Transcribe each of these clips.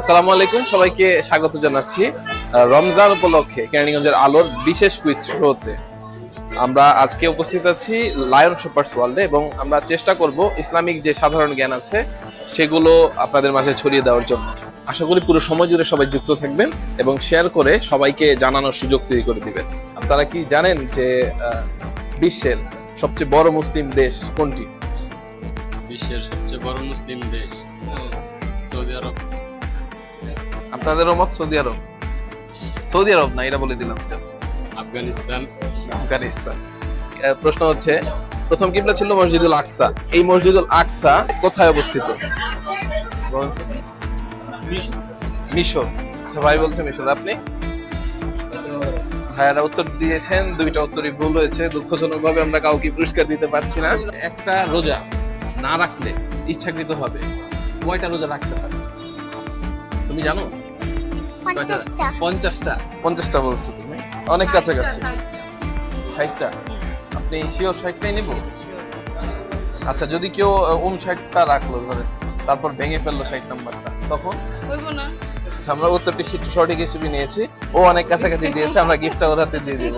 আসসালামু আলাইকুম, সবাইকে স্বাগত জানাচ্ছি রমজান উপলক্ষে কেরানীগঞ্জের আলোর বিশেষ কুইজ শোতে আমরা আজকে উপস্থিত আছি লায়ন সুপার্স ওয়ার্ল্ডে এবং আমরা চেষ্টা করব ইসলামিক যে সাধারণ জ্ঞান আছে, সেগুলো আপনাদের মাঝে ছড়িয়ে দেওয়ার জন্য। আশা করি পুরো সময় জুড়ে সবাই যুক্ত থাকবেন এবং শেয়ার করে সবাইকে জানানোর সুযোগ তৈরি করে দিবেন। আপনারা কি জানেন যে বিশ্বের সবচেয়ে বড় মুসলিম দেশ কোনটি? বিশ্বের সবচেয়ে বড় মুসলিম দেশ সৌদি আরব। আপনাদেরও মত সৌদি আরব। সৌদি আরব না এটা বলে দিলাম আফগানিস্তান। আফগানিস্তান। প্রশ্ন হচ্ছে প্রথম কিবলা ছিল মসজিদুল আকসা। এই মসজিদুল আকসা কোথায় অবস্থিত। মিশর। আচ্ছা ভাই বলছে মিশর আপনি? ভাইয়ারা উত্তর দিয়েছেন দুইটা উত্তরই ভুল হয়েছে। দুঃখজনক ভাবে আমরা কাউকে পুরস্কার দিতে পারছি না। একটা রোজা না রাখলে ইচ্ছাকৃত ভাবে কয়টা রোজা রাখতে হয়? তুমি জানো? পঞ্চাশটা। পঞ্চাশটা। পঞ্চাশটা বলছো তুমি? অনেক কাছাকাছি। ষাটটা। আপনি শিওর ষাটটাই নিব? আচ্ছা যদি কেউ উনষাটটা রাখল ধরে তারপর ভেঙে ফেলল ষাট নাম্বারটা তখন? আচ্ছা, আমরা উত্তরটি সঠিক হিসেবে নিয়েছি। ও অনেক কাছাকাছি দিয়েছে আমরা গিফটটা ওর হাতে দিয়ে দিব।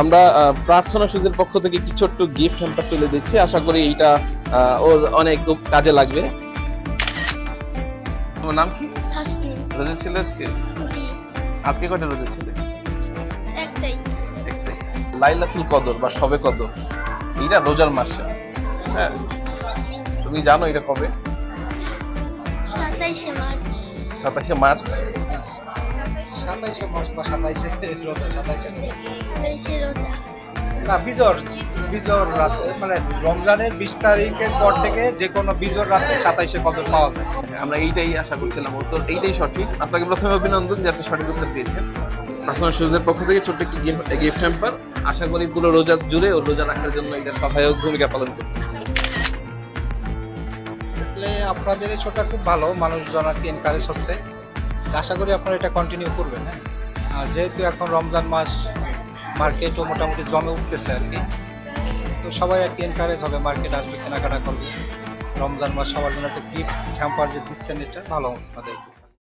আমরা প্রার্থনা সুজের পক্ষ থেকে একটি ছোট্ট গিফট হ্যাম্পার তুলে দিচ্ছি। আশা করি এইটা ওর অনেক খুব কাজে লাগবে। তোমার নাম কি? হাসনি। রোজা ছিল আজকে? জি। আজকে কয়টা রোজা ছিল? একটাই। একটাই। লাইলাতুল কদর বা সবে কদর। এইটা রোজার মাস। হ্যাঁ। তুমি জানো এটা কবে? সাতাইশে মার্চ। সাতাশে মার্চ? সাতাইশে মার্চ বা সাতাইশে রোজা। সাতাইশে রোজা। না বিজর বিজর রাতে মানে রমজানের বিশ তারিখের পর থেকে যে কোনো বিজর রাতে সাতাইশে কদর পাওয়া যায়। আমরা এইটাই আশা করছিলাম উত্তর এইটাই সঠিক। আপনাকে প্রথমে অভিনন্দন যে আপনি সঠিক উত্তর দিয়েছেন। পার্সোনাল শুজের পক্ষ থেকে ছোট্ট একটি গিফট হ্যাম্পার। আশা করি পুরো রোজা জুড়ে ও রোজা রাখার জন্য এটা সহায়ক ভূমিকা পালন করবে। আপনাদের শোটা খুব ভালো মানুষজন আর কি এনকারেজ হচ্ছে। আশা করি আপনারা এটা কন্টিনিউ করবেন হ্যাঁ। আর যেহেতু এখন রমজান মাস মার্কেটও মোটামুটি জমে উঠতেছে আর কি। তো সবাই আর কি এনকারেজ হবে মার্কেট আসবে কেনাকাটা করবে। রমজান মাস সবার জন্য একটা গিফট ঝাম্পার যে দিচ্ছেন এটা, ভালো আমাদের।